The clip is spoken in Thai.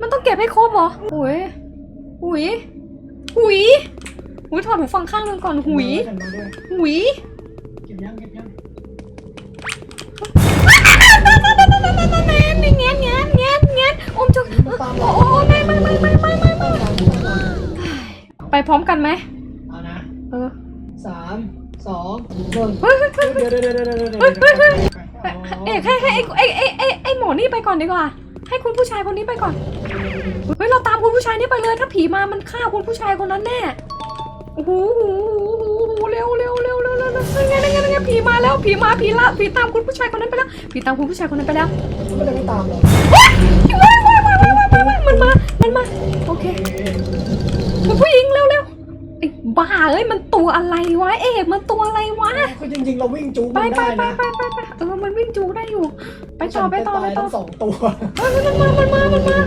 มันต้องเก็บให้ครบเหรอหุยหุยหุยหุยถอดหูฟังข้างหนึงก่อนหุยหันมาด้วยหุยเก็บยังเก็บยังแงนแงนแงนแงนแงนอมจุกโอ้โอ้ไม่ไม่ไม่ไม่ไม่ไม่ไม่ไปพร้อมกันไหมเอานะเออสามสองหนึ่งเฮ้ยเฮ้ยเฮ้ยเดี๋ยวเดี๋ยวเดี๋ยวเดี๋ยวเดี๋ยวเฮ้ยเฮ้ยเฮ้ยเอกให้ให้ไอ้ไอ้ไอ้ไอ้ไอ้หมอนี่ไปก่อนดีกว่า ให้คุณผู้ชายคนนี้ไปก่อน เฮ้ยเราตามคุณผู้ชายนี่ไปเลย ถ้าผีมามันฆ่าคุณผู้ชายคนนั้นแน่โอ้โหโอ้โหโอ้โหเร็วเร็วเร็วเร็วเร็วเร็วยังไงยังไงยังไงผีมาแล้วผีมาผีละผีตามคุณผู้ชายคนนั้นไปแล้วผีตามคุณผู้ชายคนนั้นไปแล้วไม่ได้ไม่ตามหรอกว้ายว้ายว้ายว้ายว้ายว้าวมันมา มันมา โอเคคุณผู้หญิงเร็วเร็วไอ้บ้าเอ้ยมันตัวอะไรวะเอกมันตัวอะไรวะคือจริงๆเราวิ่งจูงไปไปไปไปไปไปเออมันวิ่งจูได้อยู่ ไปต่อไปต่อไปต่อสองตัวเฮ้ยมันมามันมามันมา